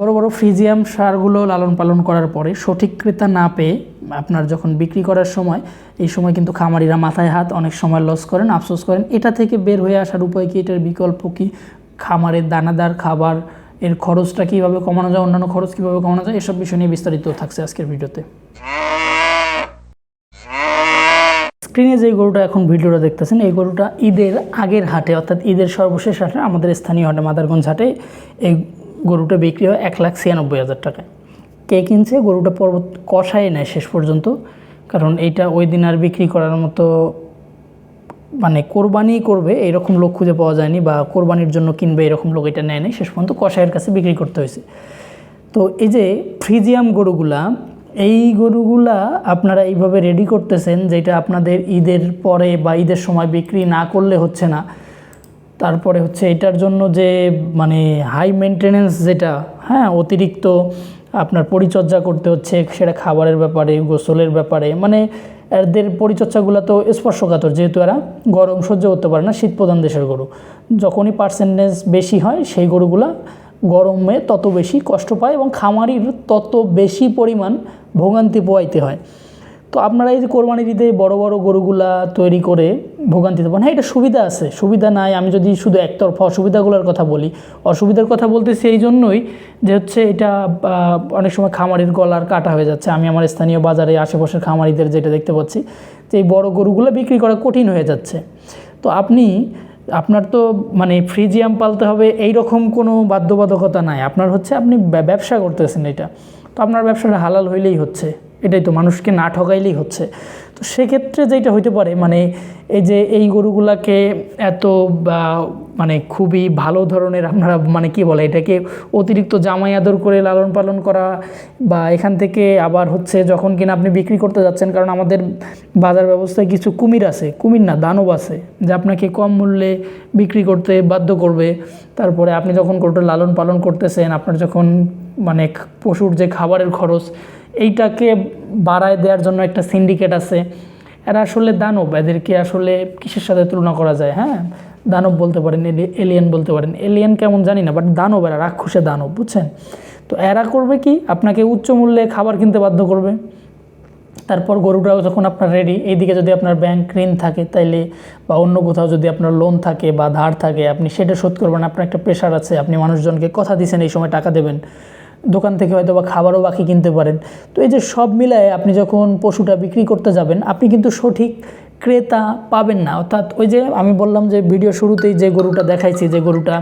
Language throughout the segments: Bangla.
বড় বড় ফ্রিজিয়াম সারগুলো লালন পালন করার পরে সঠিক ক্রেতা না পেয়ে আপনার যখন বিক্রি করার সময়, এই সময় কিন্তু খামারিরা মাথায় হাত অনেক সময় লস করেন, আফসোস করেন। এটা থেকে বের হয়ে আসার উপায় কি? এটার বিকল্প কি? খামারের দানাদার খাবার, এর খরচটা কীভাবে কমানো যায়, অন্যান্য খরচ কীভাবে কমানো যায়, এসব বিষয় নিয়ে বিস্তারিত থাকছে আজকের ভিডিওতে। স্ক্রিনে যে গরুটা এখন ভিডিওটা দেখতেছেন, এই গরুটা ঈদের আগের হাটে, অর্থাৎ ঈদের সর্বশেষ হাটে, আমাদের স্থানীয় হাটে, মাদারগঞ্জ হাটে, এই গরুটা বিক্রি হয় এক লাখ ছিয়ানব্বই হাজার টাকায়। কে কিনছে? গরুটা পর্বত কষায় নেয় শেষ পর্যন্ত। কারণ এইটা ওই দিন আর বিক্রি করার মতো মানে কোরবানি করবে, এরকম লোক খুঁজে পাওয়া যায়নি বা কোরবানির জন্য কিনবে এরকম লোক এটা নেয় নাই শেষ পর্যন্ত কষায়ের কাছে বিক্রি করতে হয়েছে। তো এই যে ফ্রিজিয়াম গরুগুলা, এই গরুগুলা আপনারা এইভাবে রেডি করতেছেন, যেটা আপনাদের ঈদের পরে বা ঈদের সময় বিক্রি না করলে হচ্ছে না। তারপরে হচ্ছে এটার জন্য যে মানে হাই মেনটেনেন্স যেটা হ্যাঁ অতিরিক্ত আপনার পরিচর্যা করতে হচ্ছে, সেটা খাবারের ব্যাপারে, গোসলের ব্যাপারে মানে এদের পরিচর্যাগুলো তো স্পর্শকাতর, যেহেতু এরা গরম সহ্য করতে পারে না, শীত প্রধান দেশের গরু। যখনই পার্সেন্টেজ বেশি হয়, সেই গরুগুলা গরমে তত বেশি কষ্ট পায় এবং খামারির তত বেশি পরিমাণ ভোগান্তি পোয়াইতে হয়। তো আপনারা এই যে কোরবানির ঈদে বড় বড় গরুগুলা তৈরি করে ভোগান্তিতে পান হ্যাঁ এটা সুবিধা আছে। সুবিধা নাই, আমি যদি শুধু একতরফা অসুবিধাগুলোর কথা বলি। অসুবিধার কথা বলতে সেই জন্যই যে হচ্ছে এটা অনেক সময় খামারির গলার কাটা হয়ে যাচ্ছে। আমি আমার স্থানীয় বাজারে আশেপাশের খামারিদের যেটা দেখতে পাচ্ছি, যে এই বড়ো গরুগুলো বিক্রি করা কঠিন হয়ে যাচ্ছে। তো আপনি, আপনার তো মানে ফ্রিজিয়াম পালতে হবে এই রকম কোনো বাধ্যবাধকতা নাই। আপনার হচ্ছে আপনি ব্যা- ব্যবসা করতেছেন এটা। তো আপনার ব্যবসাটা হালাল হইলেই হচ্ছে। এটাই তো, মানুষকে না ঠকাইলেই হচ্ছে। তো সেক্ষেত্রে যেটা হইতে পারে মানে এই যে এই গরুগুলাকে এত মানে খুবই ভালো ধরনের আপনারা মানে কি বলে এটাকে, অতিরিক্ত জামাই আদর করে লালন পালন করা, বা এখান থেকে আবার হচ্ছে যখন কিনা আপনি বিক্রি করতে যাচ্ছেন, কারণ আমাদের বাজার ব্যবস্থায় কিছু কুমির আছে, কুমির না, দানব আছে, যে আপনাকে কম মূল্যে বিক্রি করতে বাধ্য করবে। তারপরে আপনি যখন গরুটা লালন পালন করতেছেন, আপনার যখন মানে পশুর যে খাবারের খরচ এইটাকে বাড়ায় দেওয়ার জন্য একটা সিন্ডিকেট আছে। এরা আসলে দানব, এদেরকে আসলে কিসের সাথে তুলনা করা যায় হ্যাঁ? দানব বলতে পারেন এলিয়েন বলতে পারেন। এলিয়েন কেমন জানি না বাট দানব এরা, রাক্ষসে দানব, বুঝছেন? তো এরা করবে কি? আপনাকে উচ্চ মূল্যে খাবার কিনতে বাধ্য করবে। তারপর গরুটাও যখন আপনার রেডি এইদিকে যদি আপনার ব্যাংক ঋণ থাকে তাইলে, বা অন্য কোথাও যদি আপনার লোন থাকে বা ধার থাকে, আপনি সেটা শোধ করবেন। আপনার একটা প্রেশার আছে, আপনি মানুষজনকে কথা দিয়েছেন এই সময় টাকা দেবেন। দোকান থেকে হয়তো বা খাবারও বাকি কিনতে পারেন। তো এই যে সব মিলায় আপনি যখন পশুটা বিক্রি করতে যাবেন, আপনি কিন্তু সঠিক ক্রেতা পাবেন না। অর্থাৎ ওই যে আমি বললাম যে ভিডিও শুরুতেই যে গরুটা দেখাইছি, যে গরুটা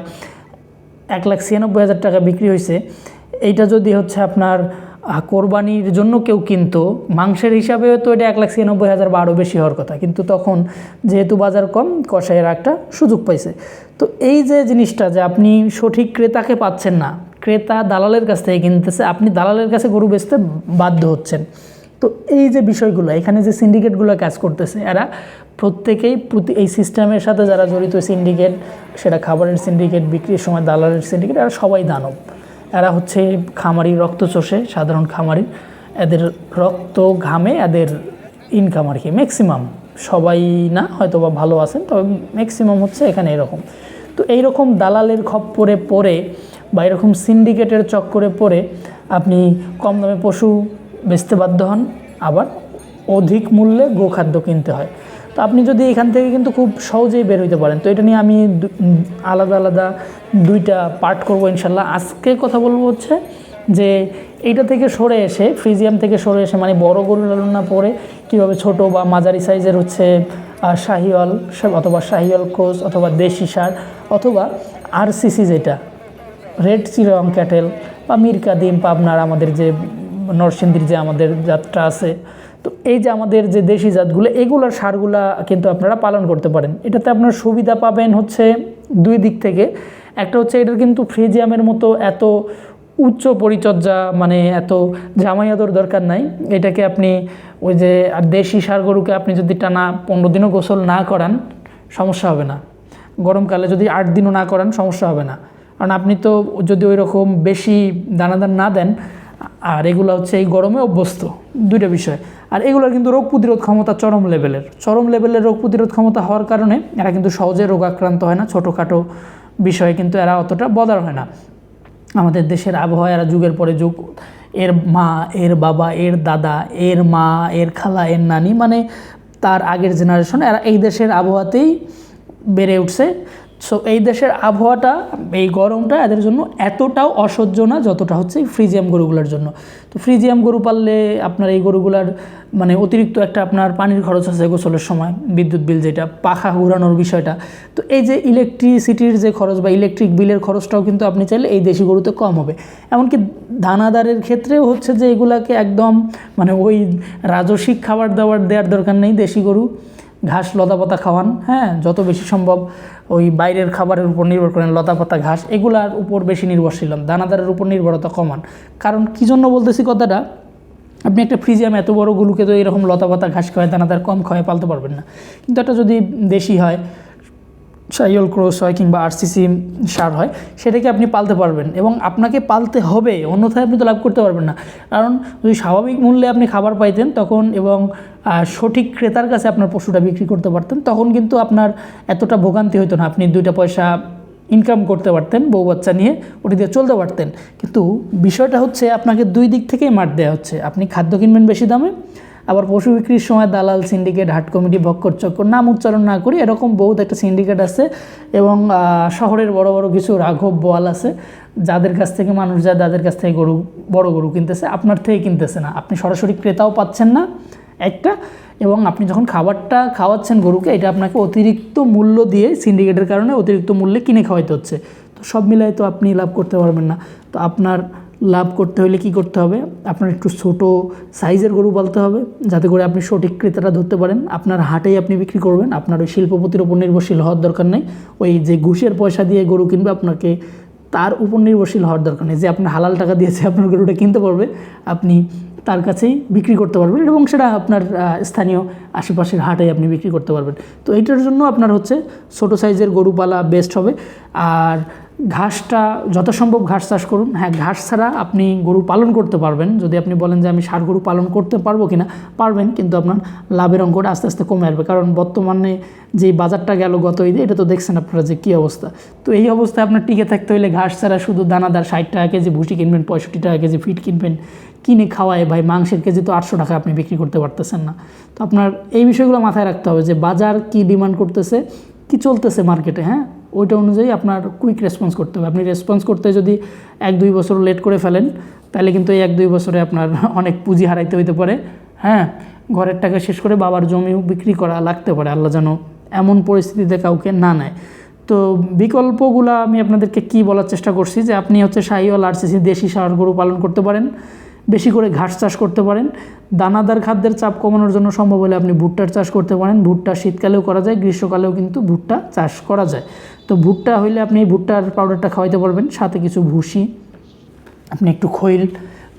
এক লাখ ছিয়ানব্বই হাজার টাকা বিক্রি হয়েছে এইটা যদি হচ্ছে আপনার কোরবানির জন্য কেউ কিনতো, মাংসের হিসাবে তো এটা এক লাখ ছিয়ানব্বই হাজার বা আরও বেশি হওয়ার কথা। কিন্তু তখন যেহেতু বাজার কম, কষাইয়ের একটা সুযোগ পাইছে। তো এই যে জিনিসটা যে আপনি সঠিক ক্রেতাকে পাচ্ছেন না ক্রেতা দালালের কাছ থেকে কিনতেছে, আপনি দালালের কাছে গরু বেচতে বাধ্য হচ্ছেন। তো এই যে বিষয়গুলো, এখানে যে সিন্ডিকেটগুলো কাজ করতেছে, এরা প্রত্যেকেই প্রতি এই সিস্টেমের সাথে যারা জড়িত সিন্ডিকেট, সেটা খাবারের সিন্ডিকেট, বিক্রির সময় দালালের সিন্ডিকেট, এরা সবাই দানব। এরা হচ্ছে খামারি, রক্ত চষে, সাধারণ খামারি। এদের রক্ত ঘামে, এদের ইনকাম আর কি। ম্যাক্সিমাম সবাই না হয়তো বা ভালো আছেন, তবে ম্যাক্সিমাম হচ্ছে এখানে এরকম। তো এইরকম দালালের খপ্পরে পড়ে বা এরকম সিন্ডিকেটের চক্করে পড়ে আপনি কম দামে পশু বেচতে বাধ্য হন, আবার অধিক মূল্যে গোখাদ্য কিনতে হয়। তো আপনি যদি এখান থেকে কিন্তু খুব সহজেই বের হইতে পারেন। তো এটা নিয়ে আমি আলাদা আলাদা দুইটা পার্ট করব ইনশাল্লাহ আজকে কথা বলব হচ্ছে যে এইটা থেকে সরে এসে, ফ্রিজিয়াম থেকে সরে এসে মানে বড় গরু লালন না পরে কীভাবে ছোট বা মাঝারি সাইজের হচ্ছে শাহিওয়াল অথবা শাহিওয়াল ক্রোস অথবা দেশি সার অথবা আরসিসি যেটা রেড চিরং ক্যাটেল বা মীর কাদিম পাবনার আমাদের যে নরসিংদীর যে আমাদের জাতটা আছে, তো এই যে আমাদের যে দেশি জাতগুলো, এগুলোর সারগুলা কিন্তু আপনারা পালন করতে পারেন। এটাতে আপনার সুবিধা পাবেন হচ্ছে দুই দিক থেকে। একটা হচ্ছে এটার কিন্তু ফ্রিজিয়ামের মতো এত উচ্চ পরিচর্যা মানে এত জামাইয়াদর দরকার নাই। এটাকে আপনি ওই যে আর দেশি সার গরুকে আপনি যদি টানা পনেরো দিনও গোসল না করান, সমস্যা হবে না। গরমকালে যদি আট দিনও না করান, সমস্যা হবে না। কারণ আপনি তো যদি ওই রকম বেশি দানাদার না দেন, আর এগুলো হচ্ছে এই গরমে অভ্যস্ত, দুইটা বিষয়। আর এগুলোর কিন্তু রোগ প্রতিরোধ ক্ষমতা চরম লেভেলের। চরম লেভেলের রোগ প্রতিরোধ ক্ষমতা হওয়ার কারণে এরা কিন্তু সহজে রোগাক্রান্ত হয় না, ছোটোখাটো বিষয়ে কিন্তু এরা অতটা বদার হয় না। আমাদের দেশের আবহাওয়া এরা যুগের পরে যুগ। এর মা, এর বাবা, এর দাদা, এর মা, এর খালা, এর নানি মানে তার আগের জেনারেশন এরা এই দেশের আবহাওয়াতেই বেড়ে উঠছে। সো এই দেশের আবহাওয়াটা, এই গরমটা এদের জন্য এতটাও অসহ্য না যতটা হচ্ছে ফ্রিজিয়াম গরুগুলোর জন্য। তো ফ্রিজিয়াম গরু পাললে আপনার এই গরুগুলার মানে অতিরিক্ত একটা আপনার পানির খরচ আছে গোসলের সময়, বিদ্যুৎ বিল যেটা, পাখা ঘোরানোর বিষয়টা। তো এই যে ইলেকট্রিসিটির যে খরচ বা ইলেকট্রিক বিলের খরচটাও কিন্তু আপনি চাইলে এই দেশি গরুতে কম হবে। এমনকি দানাদারের ক্ষেত্রেও হচ্ছে যে এগুলাকে একদম মানে ওই রাজসিক খাবার দাবার দেওয়ার দরকার নেই দেশি গরু। ঘাস লতাপাতা খাওয়ান হ্যাঁ যত বেশি সম্ভব ওই বাইরের খাবারের উপর নির্ভর করেন লতাপাতা, ঘাস, এগুলার উপর বেশি নির্ভরশীল হন, দানাদারের উপর নির্ভরতা কমান। কারণ কী জন্য বলতেছি কথাটা? আপনি একটা ফ্রিজিয়াম এত বড় গুলোকে তো এরকম লতাপাতা, ঘাস খাওয়ায়, দানাদার কম খাওয়ায় পালতে পারবেন না। কিন্তু একটা যদি দেশি হয় সাইল ক্রস হয় কিংবা আরসিসি সার হয়, সেটাকে আপনি পালতে পারবেন এবং আপনাকে পালতে হবে, অন্যথায় আপনি তো লাভ করতে পারবেন না। কারণ যদি স্বাভাবিক মূল্যে আপনি খাবার পাইতেন তখন এবং সঠিক ক্রেতার কাছে আপনার পশুটা বিক্রি করতে পারতেন, তখন কিন্তু আপনার এতটা ভোগান্তি হতো না। আপনি দুইটা পয়সা ইনকাম করতে পারতেন বউ বাচ্চা নিয়ে, ওটি দিয়ে চলতে পারতেন। কিন্তু বিষয়টা হচ্ছে আপনাকে দুই দিক থেকেই মার দেওয়া হচ্ছে। আপনি খাদ্য কিনবেন বেশি দামে আবার পশু বিক্রির সময় দালাল সিন্ডিকেট হাট কমিটি ভক্কর চক্কর, নাম উচ্চারণ না করি, এরকম বহুত একটা সিন্ডিকেট আছে এবং শহরের বড় বড় কিছু রাঘব বোয়াল আছে, যাদের কাছ থেকে মানুষ যায়, তাদের কাছ থেকে গরু, বড় গরু কিনতেছে, আপনার থেকে কিনতেছে না। আপনি সরাসরি ক্রেতাও পাচ্ছেন না, একটা, এবং আপনি যখন খাবারটা খাওয়াচ্ছেন গরুকে, এটা আপনাকে অতিরিক্ত মূল্য দিয়ে সিন্ডিকেটের কারণে অতিরিক্ত মূল্যে কিনে খাওয়াইতে হচ্ছে। তো সব মিলাই তো আপনি লাভ করতে পারবেন না। তো আপনার লাভ করতে হলে কি করতে হবে? আপনার একটু ছোট সাইজের গরু পালতে হবে, যাতে করে আপনি সঠিক ক্রেতাটা ধরতে পারেন। আপনার হাটেই আপনি বিক্রি করবেন, আপনার ওই শিল্পপতির উপর নির্ভরশীল হওয়ার দরকার নেই। ওই যে ঘুষের পয়সা দিয়ে গরু কিনবে, আপনাকে তার উপর নির্ভরশীল হওয়ার দরকার নেই। যে আপনার হালাল টাকা দিয়েছে, আপনার গরুটা কিনতে পারবে, আপনি তার কাছেই বিক্রি করতে পারবেন এবং সেটা আপনার স্থানীয় আশেপাশের হাটে আপনি বিক্রি করতে পারবেন। তো এইটার জন্য আপনার হচ্ছে ছোটো সাইজের গরু পালা বেস্ট হবে। আর ঘাসটা যত সম্ভব ঘাস চাষ করুন। হ্যাঁ ঘাস ছাড়া আপনি গরু পালন করতে পারবেন। যদি আপনি বলেন যে আমি ষাট গরু পালন করতে পারব কি না পারবেন, কিন্তু আপনার লাভের অঙ্কটা আস্তে আস্তে কমে আসবে। কারণ বর্তমানে যে বাজারটা গেল গত ঈদে, এটা তো দেখছেন আপনারা যে কী অবস্থা। তো এই অবস্থায় আপনার টিকে থাকতে হলে ঘাস ছাড়া শুধু দানাদার ষাট টাকা কেজি, ভুসি কিনবেন, পঁয়ষট্টি টাকা কেজি, ফিট কিনবেন, কিনে খাওয়ায় ভাই, মাংসের কেজি তো আটশো টাকা আপনি বিক্রি করতে পারতেছেন না। তো আপনার এই বিষয়গুলো মাথায় রাখতে হবে যে বাজার কি ডিমান্ড করতেছে, কি চলতেছে মার্কেটে হ্যাঁ? ওইটা অনুযায়ী আপনার কুইক রেসপন্স করতে হবে। আপনি রেসপন্স করতে যদি এক দুই বছর লেট করে ফেলেন, তাহলে কিন্তু এই এক দুই বছরে আপনার অনেক পুঁজি হারাইতে হইতে পারে। হ্যাঁ ঘরের টাকা শেষ করে বাবার জমিও বিক্রি করা লাগতে পারে। আল্লাহ যেন এমন পরিস্থিতিতে কাউকে না নেয়। তো বিকল্পগুলো আমি আপনাদেরকে কি বলার চেষ্টা করছি, যে আপনি হচ্ছে শাহিওয়াল আরসিসি দেশি সার গরু পালন করতে পারেন। বেশি করে ঘাস চাষ করতে পারেন। দানাদার খাদ্যের চাপ কমানোর জন্য সম্ভব হলে আপনি ভুট্টার চাষ করতে পারেন। ভুট্টা শীতকালেও করা যায়, গ্রীষ্মকালেও কিন্তু ভুট্টা চাষ করা যায়। তো ভুট্টা হইলে আপনি ভুট্টার পাউডারটা খাওয়াইতে পারবেন, সাথে কিছু ভুসি, আপনি একটু খৈল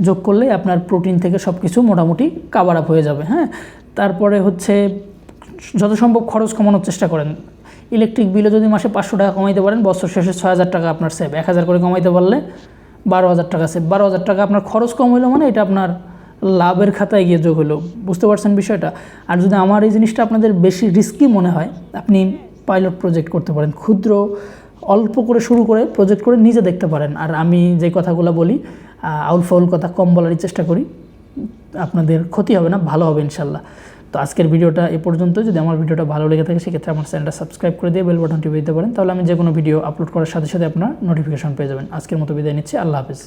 যোগ করলে আপনার প্রোটিন থেকে সব কিছু মোটামুটি কাভার আপ হয়ে যাবে হ্যাঁ? তারপরে হচ্ছে, যত সম্ভব খরচ কমানোর চেষ্টা করেন। ইলেকট্রিক বিলও যদি মাসে পাঁচশো টাকা কমাইতে পারেন, বছর শেষে ছয় হাজার টাকা আপনার সেভ এক হাজার করে কমাইতে পারলে বারো হাজার টাকা সেভ বারো হাজার টাকা আপনার খরচ কম হইল মানে এটা আপনার লাভের খাতায় গিয়ে যোগ হলো বুঝতে পারছেন বিষয়টা? আর যদি আমার এই জিনিসটা আপনাদের বেশি রিস্কি মনে হয়, আপনি পাইলট প্রজেক্ট করতে পারেন। ক্ষুদ্র, অল্প করে শুরু করে প্রজেক্ট করে নিজে দেখতে পারেন। আর আমি যে কথাগুলো বলি আউল ফাউল কথা কম বলারই চেষ্টা করি, আপনাদের ক্ষতি হবে না, ভালো হবে ইনশাল্লাহ। তো আজকের ভিডিওটা এ পর্যন্ত। যদি আমার ভিডিওটা ভালো লেগে থাকে, সেক্ষেত্রে আমার চ্যানেলটা সাবস্ক্রাইব করে দিয়ে বেল বাটনটি দিতে পারেন। তাহলে আমি যে কোনো ভিডিও আপলোড করার সাথে সাথে আপনার নোটিফিকেশন পেয়ে যাবেন। আজকের মতো বিদায় নিচ্ছি। আল্লাহ হাফিজ।